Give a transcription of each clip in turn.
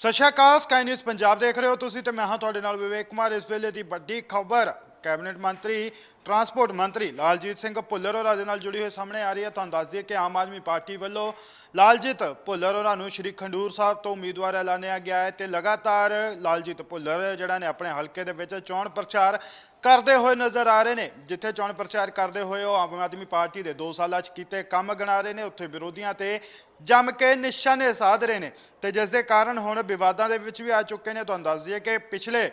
ਸਤਿ ਸ਼੍ਰੀ ਅਕਾਲ ਸਕਾਈ ਨਿਊਜ਼ ਪੰਜਾਬ ਦੇਖ ਰਹੇ ਹੋ ਤੁਸੀਂ ਤੇ ਮੈਂ ਹਾਂ ਤੁਹਾਡੇ ਨਾਲ ਵਿਵੇਕ ਕੁਮਾਰ। ਇਸ ਵੇਲੇ ਦੀ ਵੱਡੀ ਖਬਰ ਕੈਬਨਿਟ ਮੰਤਰੀ, ਟਰਾਂਸਪੋਰਟ ਮੰਤਰੀ ਲਾਲਜੀਤ ਸਿੰਘ ਭੁੱਲਰ ਹੋਰਾਂ ਦੇ ਨਾਲ ਜੁੜੀ ਹੋਈ ਸਾਹਮਣੇ ਆ ਰਹੀ ਹੈ। ਤੁਹਾਨੂੰ ਦੱਸ ਦਈਏ ਕਿ ਆਮ ਆਦਮੀ ਪਾਰਟੀ ਵੱਲੋਂ ਲਾਲਜੀਤ ਭੁੱਲਰ ਹੋਰਾਂ ਨੂੰ ਸ਼੍ਰੀ ਖੰਡੂਰ ਸਾਹਿਬ ਤੋਂ ਉਮੀਦਵਾਰ ਐਲਾਨਿਆ ਗਿਆ ਹੈ ਤੇ ਲਗਾਤਾਰ ਲਾਲਜੀਤ ਭੁੱਲਰ ਜਿਹੜਾ ਨੇ ਆਪਣੇ ਹਲਕੇ ਦੇ ਵਿੱਚ ਚੋਣ ਪ੍ਰਚਾਰ ਕਰਦੇ ਹੋਏ ਨਜ਼ਰ ਆ ਰਹੇ ਨੇ। ਜਿੱਥੇ ਚੋਣ ਪ੍ਰਚਾਰ ਕਰਦੇ ਹੋਏ ਉਹ ਆਮ ਆਦਮੀ ਪਾਰਟੀ ਦੇ 2 ਸਾਲਾਂ 'ਚ ਕੀਤੇ ਕੰਮ ਗਿਣਾ ਰਹੇ ਨੇ। ਉੱਥੇ ਵਿਰੋਧੀਆਂ ਤੇ ਜੰਮ ਕੇ ਨਿਸ਼ਾਨੇ ਸਾਧ ਰਹੇ ਨੇ ਤੇ ਜਿਸ ਦੇ ਕਾਰਨ ਹੁਣ ਵਿਵਾਦਾਂ ਦੇ ਵਿੱਚ ਵੀ ਆ ਚੁੱਕੇ ਨੇ। ਤੁਹਾਨੂੰ ਦੱਸ ਦਈਏ ਕਿ ਪਿਛਲੇ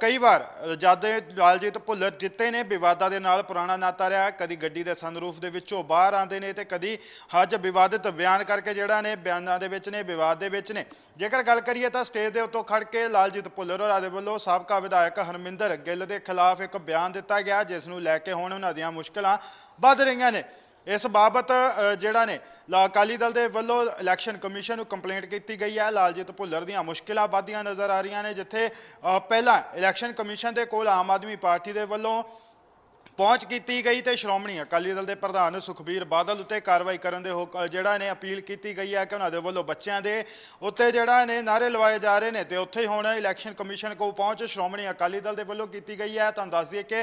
ਕਈ ਵਾਰ ਜਦ ਲਾਲਜੀਤ ਭੁੱਲਰ ਜਿੱਤੇ ਨੇ, ਵਿਵਾਦਾਂ ਦੇ ਨਾਲ ਪੁਰਾਣਾ ਨਾਤਾ ਰਿਹਾ, ਕਦੀ ਗੱਡੀ ਦੇ ਸੰਦਰੂਫ ਦੇ ਵਿੱਚੋਂ ਬਾਹਰ ਆਉਂਦੇ ਨੇ ਤੇ ਕਦੀ ਹੱਜ ਵਿਵਾਦਿਤ ਬਿਆਨ ਕਰਕੇ ਜਿਹੜਾ ਨੇ, ਬਿਆਨਾਂ ਦੇ ਵਿੱਚ ਨੇ, ਵਿਵਾਦ ਦੇ ਵਿੱਚ ਨੇ। ਜੇਕਰ ਗੱਲ ਕਰੀਏ ਤਾਂ ਸਟੇਜ ਦੇ ਉੱਤੋਂ ਖੜ ਕੇ ਲਾਲਜੀਤ ਭੁੱਲਰ ਹੋਰਾਂ ਦੇ ਵੱਲੋਂ ਸਾਬਕਾ ਵਿਧਾਇਕ ਹਰਮਿੰਦਰ ਗਿੱਲ ਦੇ ਖਿਲਾਫ ਇੱਕ ਬਿਆਨ ਦਿੱਤਾ ਗਿਆ, ਜਿਸ ਨੂੰ ਲੈ ਕੇ ਹੁਣ ਉਹਨਾਂ ਦੀਆਂ ਮੁਸ਼ਕਲਾਂ ਵੱਧ ਰਹੀਆਂ ਨੇ। ਇਸ ਬਾਬਤ ਜਿਹੜਾ ਨੇ ਲਾ ਅਕਾਲੀ ਦਲ ਦੇ ਵੱਲੋਂ ਇਲੈਕਸ਼ਨ ਕਮਿਸ਼ਨ ਨੂੰ ਕੰਪਲੇਂਟ ਕੀਤੀ ਗਈ ਹੈ। ਲਾਲਜੀਤ ਭੁੱਲਰ ਦੀਆਂ ਮੁਸ਼ਕਿਲਾਂ ਵੱਧਦੀਆਂ ਨਜ਼ਰ ਆ ਰਹੀਆਂ ਨੇ, ਜਿੱਥੇ ਪਹਿਲਾਂ ਇਲੈਕਸ਼ਨ ਕਮਿਸ਼ਨ ਦੇ ਕੋਲ ਆਮ ਆਦਮੀ ਪਾਰਟੀ ਦੇ ਵੱਲੋਂ ਪਹੁੰਚ ਕੀਤੀ ਗਈ ਤੇ ਸ਼੍ਰੋਮਣੀ ਅਕਾਲੀ ਦਲ ਦੇ ਪ੍ਰਧਾਨ ਸੁਖਬੀਰ ਬਾਦਲ ਉੱਤੇ ਕਾਰਵਾਈ ਕਰਨ ਦੇ ਹੁਕ- ਜਿਹੜਾ ਨੇ ਅਪੀਲ ਕੀਤੀ ਗਈ ਹੈ ਕਿ ਉਹਨਾਂ ਦੇ ਵੱਲੋਂ ਬੱਚਿਆਂ ਦੇ ਉੱਤੇ ਜਿਹੜਾ ਨੇ ਨਾਰੇ ਲਵਾਏ ਜਾ ਰਹੇ ਨੇ ਤੇ ਉੱਥੇ ਹੁਣ ਇਲੈਕਸ਼ਨ ਕਮਿਸ਼ਨ ਕੋਲ ਪਹੁੰਚ ਸ਼੍ਰੋਮਣੀ ਅਕਾਲੀ ਦਲ ਦੇ ਵੱਲੋਂ ਕੀਤੀ ਗਈ ਹੈ। ਤੁਹਾਨੂੰ ਦੱਸ ਦਈਏ ਕਿ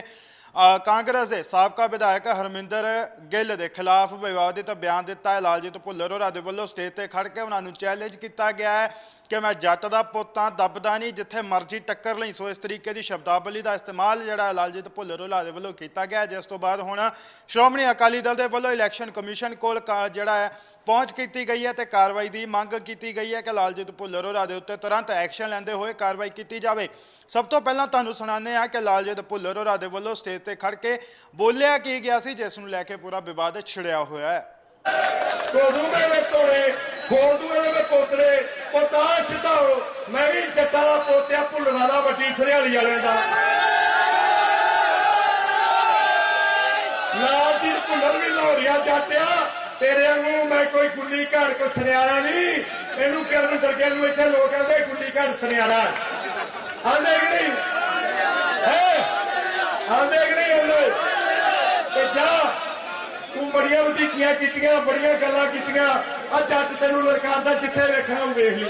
ਕਾਂਗਰਸ ਦੇ ਸਾਬਕਾ ਵਿਧਾਇਕ ਹਰਮਿੰਦਰ ਗਿੱਲ ਦੇ ਖਿਲਾਫ ਵਿਵਾਦਿਤ ਬਿਆਨ ਦਿੱਤਾ ਹੈ। ਲਾਲਜੀਤ ਭੁੱਲਰ ਹੋਰਾਂ ਦੇ ਵੱਲੋਂ ਸਟੇਜ ਤੇ ਖੜ ਕੇ ਉਹਨਾਂ ਨੂੰ ਚੈਲੰਜ ਕੀਤਾ ਗਿਆ ਹੈ ਕਿ ਮੈਂ ਜੱਟ ਦਾ ਪੁੱਤ ਪੁੱਤਾਂ ਦੱਬਦਾ ਨਹੀਂ, ਜਿੱਥੇ ਮਰਜ਼ੀ ਟੱਕਰ ਲਈ। ਸੋ ਇਸ ਤਰੀਕੇ ਦੀ ਸ਼ਬਦਾਵਲੀ ਦਾ ਇਸਤੇਮਾਲ ਜਿਹੜਾ ਲਾਲਜੀਤ ਭੁੱਲਰ ਹੋਰਾਂ ਦੇ ਵੱਲੋਂ ਕੀਤਾ ਗਿਆ ਜਿਸ ਤੋਂ ਬਾਅਦ ਹੁਣ ਸ਼੍ਰੋਮਣੀ ਅਕਾਲੀ ਦਲ ਦੇ ਵੱਲੋਂ ਇਲੈਕਸ਼ਨ ਕਮਿਸ਼ਨ ਕੋਲ ਕਾ- ਜਿਹੜਾ ਹੈ ਪਹੁੰਚ ਕੀਤੀ ਗਈ ਹੈ ਤੇ ਕਾਰਵਾਈ ਦੀ ਮੰਗ ਕੀਤੀ ਗਈ ਹੈ ਕਿ ਲਾਲਜੀਤ ਭੁੱਲਰ ਹੋਰਾਂ ਦੇ ਉੱਤੇ ਤੁਰੰਤ ਐਕਸ਼ਨ ਲੈਂਦੇ ਹੋਏ ਕਾਰਵਾਈ ਕੀਤੀ ਜਾਵੇ। ਸਭ ਤੋਂ ਪਹਿਲਾਂ ਤੁਹਾਨੂੰ ਸੁਣਾਉਂਦੇ ਹਾਂ ਕਿ ਲਾਲਜੀਤ ਭੁੱਲਰ ਹੋਰਾਂ ਦੇ ਵੱਲੋਂ ਸਟੇਜ ਤੇ ਖੜ ਕੇ ਬੋਲਿਆ ਕੀ ਗਿਆ ਸੀ, ਜਿਸ ਨੂੰ ਲੈ ਕੇ ਪੂਰਾ ਵਿਵਾਦ ਛਿੜਿਆ ਹੋਇਆ ਹੈ। ਕੋਦੂ ਮੇਰੇ ਤੋੜੇ ਖੋਦੂ ਮੇਰੇ ਪੋਤਰੇ ਪੋਤਾ ਸਿਧਾਓ ਮੈਂ ਵੀ ਜੱਟਾਂ ਦਾ ਪੋਤਿਆ ਭੁੱਲਣਾ ਦਾ ਵੱਡੀ ਸਰਿਆਲੀ ਵਾਲਿਆਂ ਦਾ। ਲਾਲਜੀਤ ਭੁੱਲਰ ਵੀ ਲਾਹੌਰੀਆ ਜੱਟਿਆ ਤੇਰੇ ਵਾਂਗੂ ਮੈਂ ਕੋਈ ਗੁੱਲੀ ਘੜ ਕੋ ਸੁਨਿਆਰਾ ਨਹੀਂ। ਇਹਨੂੰ ਕਰਨ ਦਰਗੇ ਨੂੰ ਇੱਥੇ ਲੋਕ ਕਹਿੰਦੇ ਗੁੱਲੀ ਘੜ ਸੁਨਿਆਰਾ। ਆਂਦੇ ਕਿ ਨਹੀਂ? ਹੈ? ਆਂਦੇ ਕਿ ਨਹੀਂ ਆਂਦੇ ਤੇ ਜਾ, ਤੂੰ ਬੜੀਆਂ ਵਧੀਕੀਆਂ ਕੀਤੀਆਂ, ਬੜੀਆਂ ਗੱਲਾਂ ਕੀਤੀਆਂ। ਆ ਜੱਟ ਤੈਨੂੰ ਲੜਕਾਦਾ ਜਿੱਥੇ ਵੇਖਣਾ ਉਹ ਵੇਖ ਲਈ।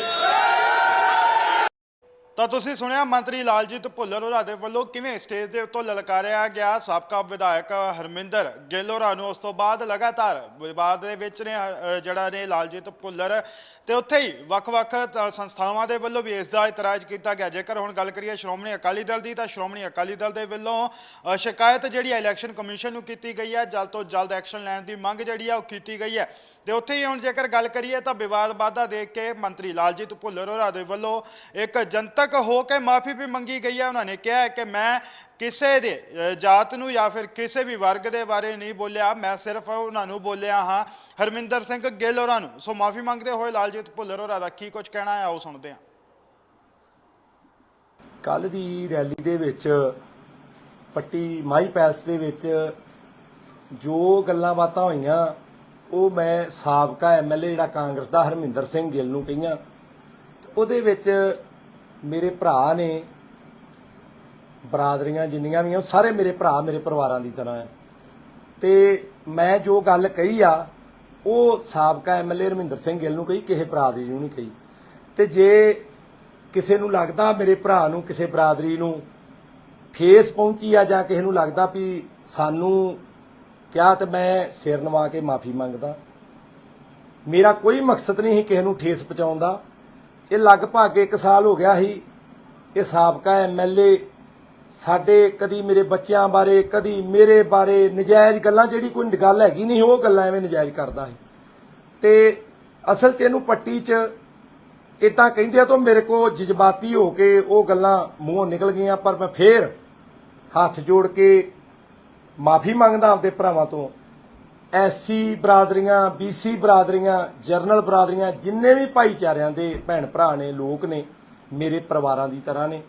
ਤਾਂ ਤੁਸੀਂ ਸੁਣਿਆ ਮੰਤਰੀ ਲਾਲਜੀਤ ਭੁੱਲਰ ਹੋਰਾਂ ਦੇ ਵੱਲੋਂ ਕਿਵੇਂ ਸਟੇਜ ਦੇ ਉੱਤੋਂ ਲਲਕਾਰਿਆ ਗਿਆ? ਸਾਬਕਾ ਵਿਧਾਇਕ ਹਰਮਿੰਦਰ ਗਿੱਲ ਹੋਰਾਂ ਨੂੰ ਉਸ ਤੋਂ ਬਾਅਦ ਲਗਾਤਾਰ ਵਿਵਾਦ ਦੇ ਵਿੱਚ ਨੇ ਜਿਹੜਾ ਨੇ ਲਾਲਜੀਤ ਭੁੱਲਰ। ਤੇ ਉੱਥੇ ਹੀ ਵੱਖ-ਵੱਖ ਸੰਸਥਾਵਾਂ ਦੇ ਵੱਲੋਂ ਵੀ ਇਸ ਦਾ ਇਤਰਾਜ਼ ਕੀਤਾ ਗਿਆ। ਜੇਕਰ ਹੁਣ ਗੱਲ ਕਰੀਏ ਸ਼੍ਰੋਮਣੀ ਅਕਾਲੀ ਦਲ ਦੀ, ਤਾਂ ਸ਼੍ਰੋਮਣੀ ਅਕਾਲੀ ਦਲ ਦੇ ਵੱਲੋਂ ਸ਼ਿਕਾਇਤ ਜਿਹੜੀ ਹੈ ਇਲੈਕਸ਼ਨ ਕਮਿਸ਼ਨ ਨੂੰ ਕੀਤੀ ਗਈ ਹੈ ਜਲਦ ਤੋਂ ਜਲਦ ਐਕਸ਼ਨ ਲੈਣ ਦੀ ਮੰਗ ਜਿਹੜੀ ਆ ਉਹ ਕੀਤੀ ਗਈ ਹੈ ਤੇ ਉੱਥੇ ਹੀ ਹੁਣ ਜੇਕਰ ਗੱਲ ਕਰੀਏ ਤਾਂ ਵਿਵਾਦ ਵਾਧਾ ਦੇਖ ਕੇ ਮੰਤਰੀ ਲਾਲਜੀਤ ਭੁੱਲਰ ਹੋਰਾਂ ਦੇ ਵੱਲੋਂ ਇੱਕ ਜਨਤਕ ਹੋ ਕੇ ਮਾਫੀ ਵੀ ਮੰਗੀ ਗਈ ਹੈ, ਉਹਨਾਂ ਨੇ ਕਿਹਾ ਹੈ ਕਿ ਮੈਂ ਕਿਸੇ ਦੇ ਜਾਤ ਨੂੰ ਜਾਂ ਫਿਰ ਕਿਸੇ ਵੀ ਵਰਗ ਦੇ ਬਾਰੇ ਨਹੀਂ ਬੋਲਿਆ, ਮੈਂ ਸਿਰਫ ਉਹਨਾਂ ਨੂੰ ਬੋਲਿਆ ਹਾਂ। ਹਰਮਿੰਦਰ ਸਿੰਘ ਗਿੱਲ ਹੋਰਾਂ ਨੂੰ। ਸੋ ਮਾਫੀ ਮੰਗਦੇ ਹੋਏ ਲਾਲਜੀਤ ਭੁੱਲਰ ਹੋਰਾਂ ਦਾ ਕੀ ਕੁਝ ਕਹਿਣਾ ਹੈ, ਆਓ ਸੁਣਦੇ ਹਾਂ। ਕੱਲ ਦੀ ਰੈਲੀ ਦੇ ਵਿੱਚ, ਪੱਟੀ ਮਾਈ ਪੈਲਸ ਦੇ ਵਿੱਚ ਜੋ ਗੱਲਾਂ ਬਾਤਾਂ ਹੋਈਆਂ, ਉਹ ਮੈਂ ਸਾਬਕਾ ਐਮਐਲਏ ਜਿਹੜਾ ਕਾਂਗਰਸ ਦਾ ਹਰਮਿੰਦਰ ਸਿੰਘ ਗਿੱਲ ਨੂੰ ਕਹੀਆਂ। ਉਹਦੇ ਵਿੱਚ ਮੇਰੇ ਭਰਾ ਨੇ ਬਰਾਦਰੀਆਂ ਜਿੰਨੀਆਂ ਵੀ ਆ, ਉਹ ਸਾਰੇ ਮੇਰੇ ਭਰਾ ਮੇਰੇ ਪਰਿਵਾਰਾਂ ਦੀ ਤਰ੍ਹਾਂ ਹੈ। ਤੇ ਮੈਂ ਜੋ ਗੱਲ ਕਹੀ ਆ, ਉਹ ਸਾਬਕਾ ਐਮਐਲਏ ਰਮਿੰਦਰ ਸਿੰਘ ਗਿੱਲ ਨੂੰ ਕਹੀ, ਕਿਸੇ ਬਰਾਦਰੀ ਨੂੰ ਨਹੀਂ ਕਹੀ। ਤੇ ਜੇ ਕਿਸੇ ਨੂੰ ਲੱਗਦਾ ਮੇਰੇ ਭਰਾ ਨੂੰ, ਕਿਸੇ ਬਰਾਦਰੀ ਨੂੰ ਠੇਸ ਪਹੁੰਚੀ ਆ ਜਾਂ ਕਿਸੇ ਨੂੰ ਲੱਗਦਾ ਵੀ ਸਾਨੂੰ ਕਿਹਾ ਤੇ ਮੈਂ ਸਿਰ ਨਵਾ ਕੇ ਮਾਫੀ ਮੰਗਦਾ। ਮੇਰਾ ਕੋਈ ਮਕਸਦ ਨਹੀਂ ਸੀ ਕਿਸੇ ਨੂੰ ਠੇਸ ਪਹੁੰਚਾਉਣ ਦਾ। ਇਹ ਲਗਭਗ 1 ਸਾਲ ਹੋ ਗਿਆ ਸੀ। ਇਹ ਸਾਬਕਾ ਐਮਐਲਏ ਸਾਡੇ ਕਦੀ ਮੇਰੇ ਬੱਚਿਆਂ ਬਾਰੇ, ਕਦੀ ਮੇਰੇ ਬਾਰੇ ਨਜਾਇਜ਼ ਗੱਲਾਂ, ਜਿਹੜੀ ਕੋਈ ਗੱਲ ਹੈਗੀ ਨਹੀਂ, ਉਹ ਗੱਲਾਂ ਐਵੇਂ ਨਜਾਇਜ਼ ਕਰਦਾ ਸੀ। ਤੇ ਅਸਲ 'ਚ ਇਹਨੂੰ ਪੱਟੀ 'ਚ ਇਦਾਂ ਕਹਿੰਦੇ ਆ, ਤਾਂ ਮੇਰੇ ਕੋ ਜਜ਼ਬਾਤੀ ਹੋ ਕੇ ਉਹ ਗੱਲਾਂ ਮੂੰਹੋਂ ਨਿਕਲ ਗਈਆਂ, ਪਰ ਮੈਂ ਫੇਰ ਹੱਥ ਜੋੜ ਕੇ ਮਾਫੀ ਮੰਗਦਾ ਆਪਦੇ ਭਰਾਵਾਂ ਤੋਂ। ਐਸਸੀ ਬਰਾਦਰੀਆਂ, ਬੀਸੀ ਬਰਾਦਰੀਆਂ, ਜਰਨਲ ਬਰਾਦਰੀਆਂ, ਜਿੰਨੇ ਵੀ ਭਾਈਚਾਰਿਆਂ ਦੇ ਭੈਣ ਭਰਾ ਨੇ, ਲੋਕ ਨੇ, ਮੇਰੇ ਪਰਿਵਾਰਾਂ ਦੀ ਤਰ੍ਹਾਂ ਨੇ,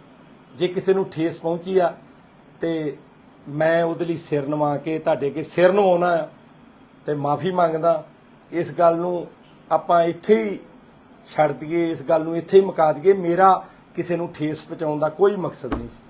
ਜੇ ਕਿਸੇ ਨੂੰ ਠੇਸ ਪਹੁੰਚੀ ਆ, ਤੇ ਮੈਂ ਉਹਦੇ ਲਈ ਸਿਰ ਨਵਾ ਕੇ, ਤੁਹਾਡੇ ਅੱਗੇ ਸਿਰ ਨਵਾਉਣਾ ਤੇ ਮਾਫੀ ਮੰਗਦਾ, ਇਸ ਗੱਲ ਨੂੰ ਆਪਾਂ ਇੱਥੇ ਹੀ ਛੱਡ ਦਈਏ, ਇਸ ਗੱਲ ਨੂੰ ਇੱਥੇ ਹੀ ਮੁਕਾ ਦਈਏ, ਮੇਰਾ ਕਿਸੇ ਨੂੰ ਠੇਸ ਪਹੁੰਚਾਉਣ ਦਾ ਕੋਈ ਮਕਸਦ ਨਹੀਂ ਸੀ।